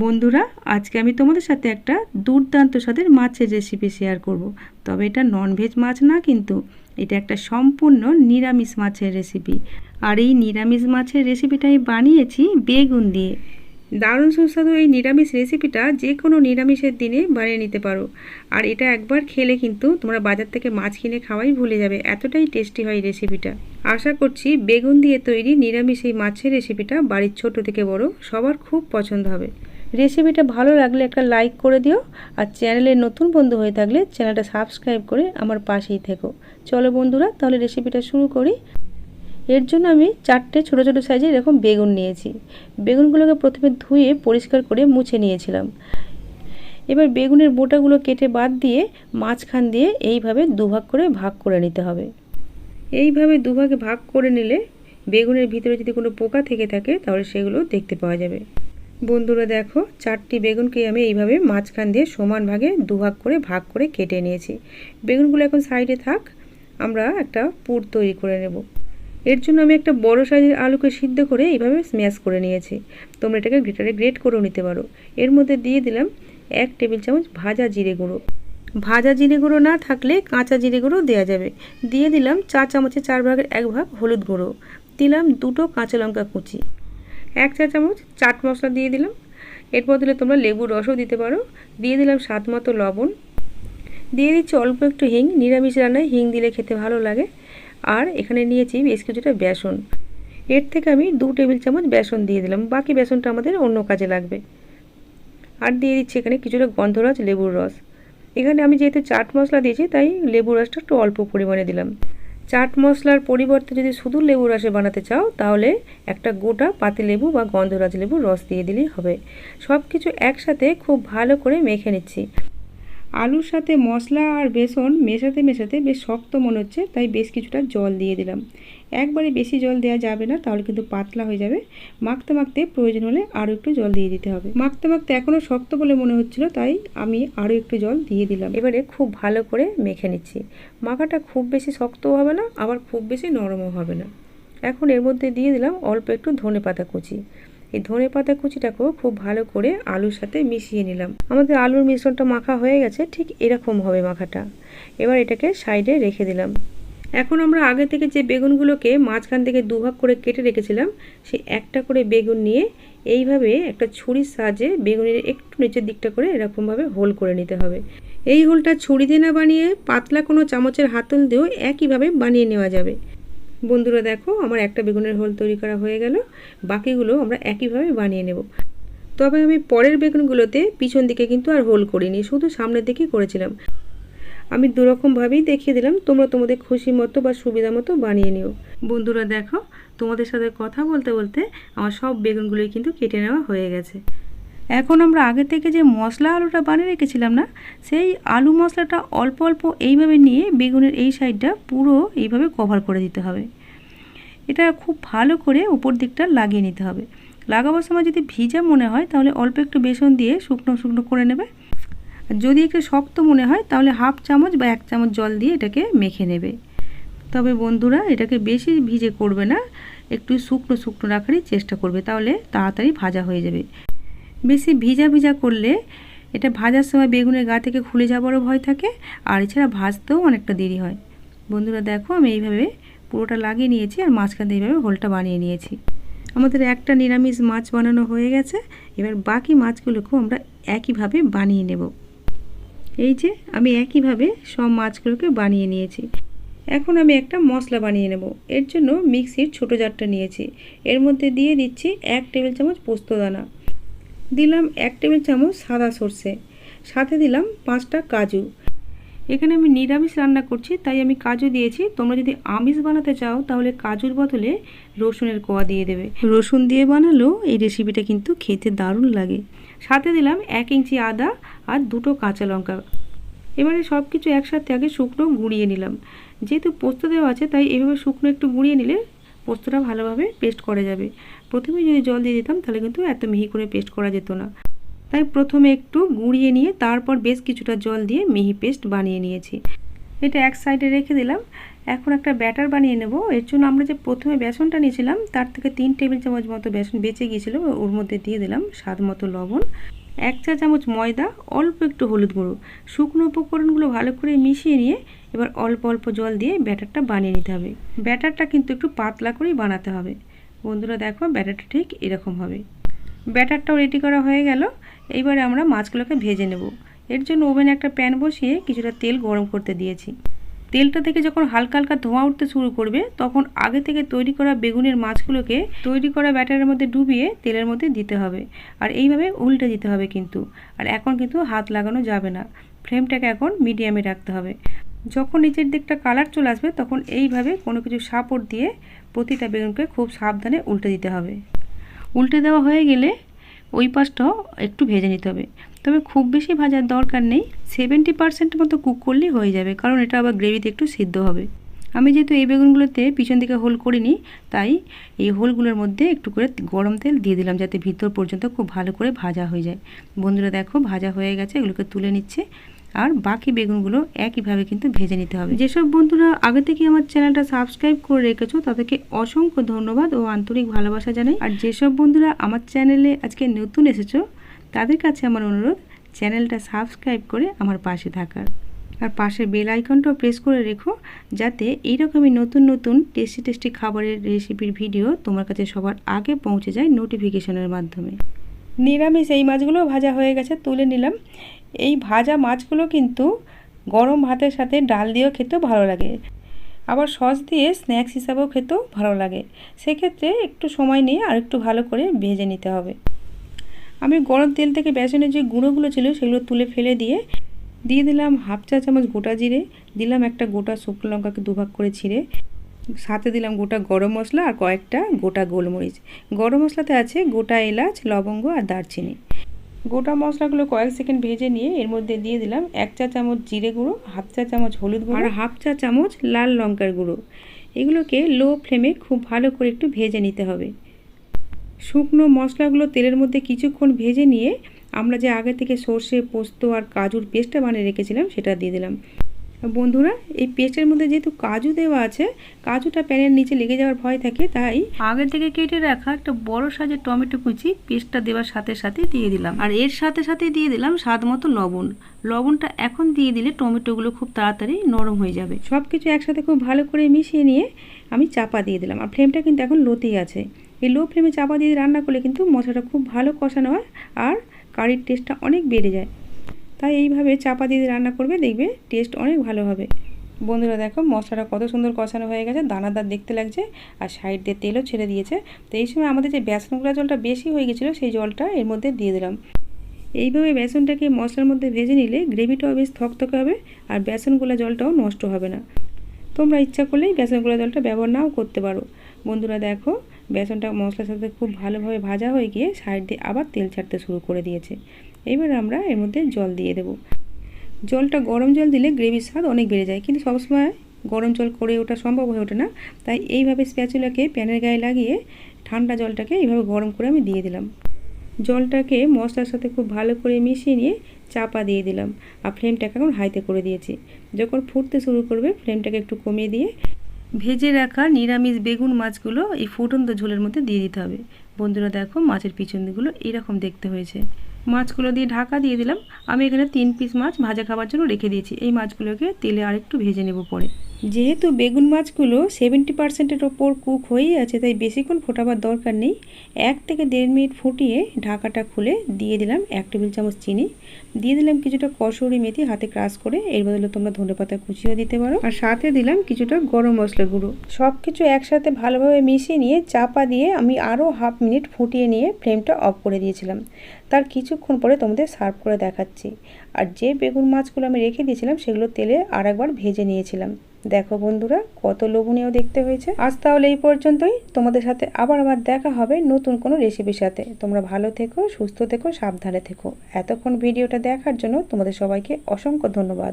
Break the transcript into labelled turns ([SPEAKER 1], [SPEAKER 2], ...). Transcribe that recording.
[SPEAKER 1] বন্ধুরা, আজকে আমি তোমাদের সাথে একটা দুর্দান্ত স্বাদের মাছের রেসিপি শেয়ার করব। তবে এটা ননভেজ মাছ না, কিন্তু এটা একটা সম্পূর্ণ নিরামিষ মাছের রেসিপি আর এই নিরামিষ মাছের রেসিপিটা আমি বানিয়েছি বেগুন দিয়ে। দারুণ সুস্বাদু এই নিরামিষ রেসিপিটা যে কোনো নিরামিষের দিনে বানিয়ে নিতে পারো। আর এটা একবার খেলে কিন্তু তোমরা বাজার থেকে মাছ কিনে খাওয়াই ভুলে যাবে। এতটাই টেস্টি হয় রেসিপিটা আশা করছি বেগুন দিয়ে তৈরি নিরামিষ এই মাছের রেসিপিটা বাড়ির ছোট থেকে বড় সবার খুব পছন্দ হবে। রেসিপিটা ভালো লাগলে একটা লাইক করে দিও আর চ্যানেলে নতুন বন্ধু হয়ে থাকলে চ্যানেলটা সাবস্ক্রাইব করে আমার পাশেই থেকো। চলো বন্ধুরা, তাহলে রেসিপিটা শুরু করি। এর জন্য আমি চারটে ছোটো ছোটো সাইজে এরকম বেগুন নিয়েছি। বেগুনগুলোকে প্রথমে ধুয়ে পরিষ্কার করে মুছে নিয়েছিলাম। এবার বেগুনের বোটাগুলো কেটে বাদ দিয়ে মাঝখান দিয়ে এইভাবে দুভাগ করে ভাগ করে নিতে হবে। এইভাবে দুভাগে ভাগ করে নিলে বেগুনের ভিতরে যদি কোনো পোকা থেকে থাকে, তাহলে সেগুলো দেখতে পাওয়া যাবে। বন্ধুরা দেখো, চারটি বেগুনকে আমি এইভাবে মাঝখান দিয়ে সমান ভাগে দুভাগ করে ভাগ করে কেটে নিয়েছি। বেগুনগুলো এখন সাইডে থাক, আমরা একটা পুর তৈরি করে নেব। এর জন্য আমি একটা বড় সাইজের আলুকে সিদ্ধ করে এইভাবে স্ম্যাশ করে নিয়েছি। তোমরা এটাকে গ্রেটারে গ্রেট করেও নিতে পারো। এর মধ্যে দিয়ে দিলাম এক টেবিল চামচ ভাজা জিরে গুঁড়ো। ভাজা জিরে গুঁড়ো না থাকলে কাঁচা জিরে গুঁড়ো দেওয়া যাবে। দিয়ে দিলাম চা চামচের চার ভাগের এক ভাগ হলুদ গুঁড়ো। দিলাম দুটো কাঁচা লঙ্কা কুচি। এক চা চামচ চাট মশলা দিয়ে দিলাম। এরপর দিলে তোমরা লেবুর রসও দিতে পারো। দিয়ে দিলাম স্বাদ মতো লবণ। দিয়ে দিচ্ছি অল্প একটু হিং। নিরামিষ রান্নায় হিং দিলে খেতে ভালো লাগে। আর এখানে নিয়েছি বেশ কিছুটা বেসন। এর থেকে আমি দু টেবিল চামচ বেসন দিয়ে দিলাম। বাকি বেসনটা আমাদের অন্য কাজে লাগবে। আর দিয়ে দিচ্ছি এখানে কিছুটা গন্ধরাজ লেবুর রস। এখানে আমি যেহেতু চাট মশলা দিয়েছি, তাই লেবুর রসটা একটু অল্প পরিমাণে দিলাম। চাট মশলার পরিবর্তে যদি শুধু লেবু রসে বানাতে চাও, তাহলে একটা গোটা পাতি লেবু বা গন্ধরাজ লেবুর রস দিয়ে দিলেই হবে। সব কিছু একসাথে খুব ভালো করে মেখে নিচ্ছি। আলুর সাথে মশলা আর বেসন মেশাতে মেশাতে বেশ শক্ত মনে হচ্ছে, তাই বেশ কিছুটা জল দিয়ে দিলাম। একবারে বেশি জল দেওয়া যাবে না, তাহলে কিন্তু পাতলা হয়ে যাবে। মাখতে মাখতে প্রয়োজন হলে আরও একটু জল দিয়ে দিতে হবে। মাখতে মাখতে এখনও শক্ত বলে মনে হচ্ছিল, তাই আমি আরও একটু জল দিয়ে দিলাম। এবারে খুব ভালো করে মেখে নিচ্ছি। মাখাটা খুব বেশি শক্তও হবে না, আবার খুব বেশি নরমও হবে না। এখন এর মধ্যে দিয়ে দিলাম অল্প একটু ধনে পাতা কুচি। এই ধনে পাতা কুচিটাকেও খুব ভালো করে আলুর সাথে মিশিয়ে নিলাম। আমাদের আলুর মিশ্রণটা মাখা হয়ে গেছে, ঠিক এরকম হবে মাখাটা। এবার এটাকে সাইডে রেখে দিলাম। এখন আমরা আগে থেকে যে বেগুনগুলোকে মাঝখান থেকে দুভাগ করে কেটে রেখেছিলাম সেই একটা করে বেগুন নিয়ে এইভাবে একটা ছুরির সাহায্যে বেগুনের একটু নিচের দিকটা করে এরকমভাবে হোল করে নিতে হবে। এই হোলটা ছুরি দিয়ে না বানিয়ে পাতলা কোনো চামচের হাতল দিয়েও একইভাবে বানিয়ে নেওয়া যাবে। বন্ধুরা দেখো, আমার একটা বেগুনের হোল তৈরি করা হয়ে গেল। বাকিগুলো আমরা একইভাবে বানিয়ে নেব। তবে আমি পরের বেগুনগুলোতে পিছন দিকে কিন্তু আর হোল করিনি, শুধু সামনের দিকেই করেছিলাম। আমি দুরকমভাবেই দেখিয়ে দিলাম, তোমরা তোমাদের খুশি মতো বা সুবিধা মতো বানিয়ে নিও। বন্ধুরা দেখো, তোমাদের সাথে কথা বলতে বলতে আমার সব বেগুনগুলোই কিন্তু কেটে নেওয়া হয়ে গেছে। এখন আমরা আগে থেকে যে মশলা আলুটা বানিয়ে রেখেছিলাম না, সেই আলু মশলাটা অল্প অল্প এইভাবে নিয়ে বেগুনের এই সাইডটা পুরো এইভাবে কভার করে দিতে হবে। এটা খুব ভালো করে উপর দিকটা লাগিয়ে নিতে হবে। লাগাবার সময় যদি ভিজা মনে হয়, তাহলে অল্প একটু বেসন দিয়ে শুকনো শুকনো করে নেবে। যদি একটু শক্ত মনে হয়, তাহলে হাফ চামচ বা এক চামচ জল দিয়ে এটাকে মেখে নেবে। তবে বন্ধুরা, এটাকে বেশি ভিজে করবে না, একটু শুকনো শুকনো রাখারই চেষ্টা করবে, তাহলে তাড়াতাড়ি ভাজা হয়ে যাবে। বেশি ভিজা ভিজা করলে এটা ভাজার সময় বেগুনের গা থেকে খুলে যাবারও ভয় থাকে, আর এছাড়া ভাজতেও অনেকটা দেরি হয়। বন্ধুরা দেখো, আমি এইভাবে পুরোটা লাগিয়ে নিয়েছি আর মাঝখান এইভাবে হোলটা বানিয়ে নিয়েছি। আমাদের একটা নিরামিষ মাছ বানানো হয়ে গেছে, এবার বাকি মাছগুলোকেও আমরা একইভাবে বানিয়ে নেব। এই যে, আমি একইভাবে সব মাছগুলোকে বানিয়ে নিয়েছি। এখন আমি একটা মশলা বানিয়ে নেব। এর জন্য মিক্সির ছোটো জারটা নিয়েছি। এর মধ্যে দিয়ে দিচ্ছি এক টেবিল চামচ পোস্তদানা দিলাম এক টেবিল চামচ সাদা সর্ষে, সাথে দিলাম পাঁচটা কাজু। এখানে আমি নিরামিষ রান্না করছি, তাই আমি কাজু দিয়েছি। তোমরা যদি আমিষ বানাতে চাও, তাহলে কাজুর বদলে রসুনের কোয়া দিয়ে দেবে। রসুন দিয়ে বানালেও এই রেসিপিটা কিন্তু খেতে দারুণ লাগে। সাথে দিলাম এক ইঞ্চি আদা আর দুটো কাঁচা লঙ্কা। এবারে সব কিছু একসাথে আগে শুকনো গুঁড়িয়ে নিলাম। যেহেতু পোস্ত দেওয়া আছে, তাই এভাবে শুকনো একটু গুঁড়িয়ে নিলে পোস্তটা ভালোভাবে পেস্ট করা যাবে। প্রথমে যদি জল দিয়ে দিতাম, তাহলে কিন্তু এত মিহি করে পেস্ট করা যেত না। তাই প্রথমে একটু গুঁড়িয়ে নিয়ে তারপর বেশ কিছুটা জল দিয়ে মিহি পেস্ট বানিয়ে নিয়েছি। এটা এক সাইডে রেখে দিলাম। এখন একটা ব্যাটার বানিয়ে নেব। এর জন্য আমরা যে প্রথমে বেসনটা নিয়েছিলাম, তার থেকে তিন টেবিল চামচ মতো বেসন বেঁচে গিয়েছিল। ওর মধ্যে দিয়ে দিলাম স্বাদ মতো লবণ, এক চা চামচ ময়দা, অল্প একটু হলুদ গুঁড়ো। শুকনো উপকরণগুলো ভালো করে মিশিয়ে নিয়ে এবার অল্প অল্প জল দিয়ে ব্যাটারটা বানিয়ে নিতে হবে। ব্যাটারটা কিন্তু একটু পাতলা করেই বানাতে হবে। বন্ধুরা দেখো, ব্যাটারটা ঠিক এরকম হবে। ব্যাটারটাও রেডি করা হয়ে গেল। এইবারে আমরা মাছগুলোকে ভেজে নেব। এর জন্য ওভেনে একটা প্যান বসিয়ে কিছুটা তেল গরম করতে দিয়েছি। তেলটা থেকে যখন হালকা হালকা ধোঁয়া উঠতে শুরু করবে, তখন আগে থেকে তৈরি করা বেগুনের মাছগুলোকে তৈরি করা ব্যাটারের মধ্যে ডুবিয়ে তেলের মধ্যে দিতে হবে। আর এইভাবে উল্টে দিতে হবে কিন্তু। আর এখন কিন্তু হাত লাগানো যাবে না। ফ্লেমটাকে এখন মিডিয়ামে রাখতে হবে। যখন নিচের দিকটা কালার চলে আসবে, তখন এইভাবে কোনো কিছু সাপোর্ট দিয়ে প্রতিটা বেগুনকে খুব সাবধানে উল্টে দিতে হবে। উল্টে দেওয়া হয়ে গেলে ওই পাশটাও একটু ভেজে নিতে হবে। তবে খুব বেশি ভাজার দরকার নেই। সেভেন্টি পার্সেন্ট মতো কুক করলেই হয়ে যাবে, কারণ এটা আবার গ্রেভিতে একটু সিদ্ধ হবে। আমি যেহেতু এই বেগুনগুলোতে পিছন দিকে হোল করিনি, তাই এই হোলগুলোর মধ্যে একটু করে গরম তেল দিয়ে দিলাম, যাতে ভিতর পর্যন্ত খুব ভালো করে ভাজা হয়ে যায়। বন্ধুরা দেখো, ভাজা হয়ে গেছে, এগুলোকে তুলে নিচ্ছে। আর বাকি বেগুনগুলো একইভাবে কিন্তু ভেজে নিতে হবে। যেসব বন্ধুরা আগে থেকে আমার চ্যানেলটা সাবস্ক্রাইব করে রেখেছো, তাদেরকে অসংখ্য ধন্যবাদ ও আন্তরিক ভালোবাসা জানাই। আর যেসব বন্ধুরা আমার চ্যানেলে আজকে নতুন এসেছ, তাদের কাছে আমার অনুরোধ, চ্যানেলটা সাবস্ক্রাইব করে আমার পাশে থাকার। আর পাশে বেল আইকনটাও প্রেস করে রেখো, যাতে এইরকমই নতুন নতুন টেস্টি টেস্টি খাবারের রেসিপির ভিডিও তোমার কাছে সবার আগে পৌঁছে যায় নোটিফিকেশনের মাধ্যমে। নিরামিষ এই মাছগুলো ভাজা হয়ে গেছে, তুলে নিলাম। এই ভাজা মাছগুলো কিন্তু গরম ভাতের সাথে ডাল দিয়েও খেতেও ভালো লাগে। আবার সস দিয়ে স্ন্যাক্স হিসাবেও খেতেও ভালো লাগে। সেক্ষেত্রে একটু সময় নিয়ে আর একটু ভালো করে ভেজে নিতে হবে। আমি গরম তেল থেকে বেসনের যে গুঁড়োগুলো ছিল সেগুলো তুলে ফেলে দিয়ে দিয়ে দিলাম হাফ চা চামচ গোটা জিরে, দিলাম একটা গোটা শুকনো লঙ্কাকে দুভাগ করে ছিঁড়ে, সাথে দিলাম গোটা গরম মশলা আর কয়েকটা গোটা গোলমরিচ। গরম মশলাতে আছে গোটা এলাচ, লবঙ্গ আর দারচিনি। গোটা মশলাগুলো কয়েক সেকেন্ড ভেজে নিয়ে এর মধ্যে দিয়ে দিলাম এক চা চামচ জিরে গুঁড়ো, হাফ চা চামচ হলুদ গুঁড়ো আর হাফ চা চামচ লাল লঙ্কার গুঁড়ো। এগুলোকে লো ফ্লেমে খুব ভালো করে একটু ভেজে নিতে হবে। শুকনো মশলাগুলো তেলের মধ্যে কিছুক্ষণ ভেজে নিয়ে আমরা যে আগে থেকে সর্ষে, পোস্ত আর কাজুর পেস্টটা বানিয়ে রেখেছিলাম সেটা দিয়ে দিলাম। বন্ধুরা, এই পেস্টের মধ্যে যেহেতু কাজু দেওয়া আছে, কাজুটা প্যানের নিচে লেগে যাওয়ার ভয় থাকে, তাই আগে থেকে কেটে রাখা একটা বড় সাইজের টমেটো কুচি পেস্টটা দেওয়ার সাথে সাথে দিয়ে দিলাম। আর এর সাথে সাথে দিয়ে দিলাম স্বাদ মতো লবণ। লবণটা এখন দিয়ে দিলে টমেটোগুলো খুব তাড়াতাড়ি নরম হয়ে যাবে। সব কিছু একসাথে খুব ভালো করে মিশিয়ে নিয়ে আমি চাপা দিয়ে দিলাম। আর ফ্লেমটা কিন্তু এখন লোতেই আছে। এই লো ফ্লেমে চাপা দিয়ে রান্না করলে কিন্তু মশলাটা খুব ভালো কষানো হয় আর কারির টেস্টটা অনেক বেড়ে যায়। তাই এইভাবে চাপা দিয়ে রান্না করবে, দেখবে টেস্ট অনেক ভালো হবে। বন্ধুরা দেখো, মশলাটা কত সুন্দর কষানো হয়ে গেছে, দানাদার দেখতে লাগছে, আর সাইড দিয়ে তেলও ছেড়ে দিয়েছে। তো এই সময় আমাদের যে বেসনগুলা জলটা বেশি হয়ে গেছিল, সেই জলটা এর মধ্যে দিয়ে দিলাম। এইভাবে বেসনটাকে মশলার মধ্যে ভেজে নিলে গ্রেভিটাও বেশ থকথকে হবে, আর বেসনগুলা জলটাও নষ্ট হবে না। তোমরা ইচ্ছা করলেই বেসনগুলা জলটা ব্যবহার নাও করতে পারো। বন্ধুরা দেখো, বেসনটা মশলার সাথে খুব ভালোভাবে ভাজা হয়ে গিয়ে সাইড দিয়ে আবার তেল ছাড়তে শুরু করে দিয়েছে। এবার আমরা এর মধ্যে জল দিয়ে দেব। জলটা গরম জল দিলে গ্রেভির স্বাদ অনেক বেড়ে যায়, কিন্তু সবসময় গরম জল করে ওঠা সম্ভব হয়ে ওঠে না। তাই এইভাবে স্প্যাচুলাকে প্যানের গায়ে লাগিয়ে ঠান্ডা জলটাকে এইভাবে গরম করে আমি দিয়ে দিলাম। জলটাকে মশলার সাথে খুব ভালো করে মিশিয়ে নিয়ে চাপা দিয়ে দিলাম আর ফ্লেমটাকে এখন হাইতে করে দিয়েছি। যখন ফুটতে শুরু করবে, ফ্লেমটাকে একটু কমিয়ে দিয়ে ভেজে রাখা নিরামিষ বেগুন মাছগুলো এই ফুটন্ত ঝোলের মধ্যে দিয়ে দিতে হবে। বন্ধুরা দেখো মাছের পিছন দিকগুলো এরকম দেখতে হয়েছে। মাছগুলো দিয়ে ঢাকা দিয়ে দিলাম। আমি এখানে তিন পিস মাছ ভাজা খাবার জন্য রেখে দিয়েছি। এই মাছগুলোকে তেলে আরেকটু ভেজে নেব পরে। যেহেতু বেগুন মাছগুলো সেভেন্টি পার্সেন্টের ওপর কুক হয়েই আছে, তাই বেশিক্ষণ ফোটাবার দরকার নেই। এক থেকে দেড় মিনিট ফুটিয়ে ঢাকাটা খুলে দিয়ে দিলাম এক টেবিল চামচ চিনি। দিয়ে দিলাম কিছুটা কসুরি মেথি হাতে ক্রাশ করে, এর বদলে তোমরা ধনে পাতা কুচিও দিতে পারো। আর সাথে দিলাম কিছুটা গরম মশলা গুঁড়ো। সব কিছু একসাথে ভালোভাবে মিশিয়ে নিয়ে চাপা দিয়ে আমি আরও হাফ মিনিট ফুটিয়ে নিয়ে ফ্লেমটা অফ করে দিয়েছিলাম। তার কিছুক্ষণ পরে তোমাদের সার্ভ করে দেখাচ্ছি। আর যে বেগুন মাছগুলো আমি রেখে দিয়েছিলাম, সেগুলো তেলে আর একবার ভেজে নিয়েছিলাম। দেখো বন্ধুরা, কত লোভনীয় দেখতে হয়েছে। আজ তাহলে এই পর্যন্তই। তোমাদের সাথে আবার আবার দেখা হবে নতুন কোনো রেসিপির সাথে। তোমরা ভালো থেকো, সুস্থ থেকো, সাবধানে থেকো। এতক্ষণ ভিডিওটা দেখার জন্য তোমাদের সবাইকে অসংখ্য ধন্যবাদ।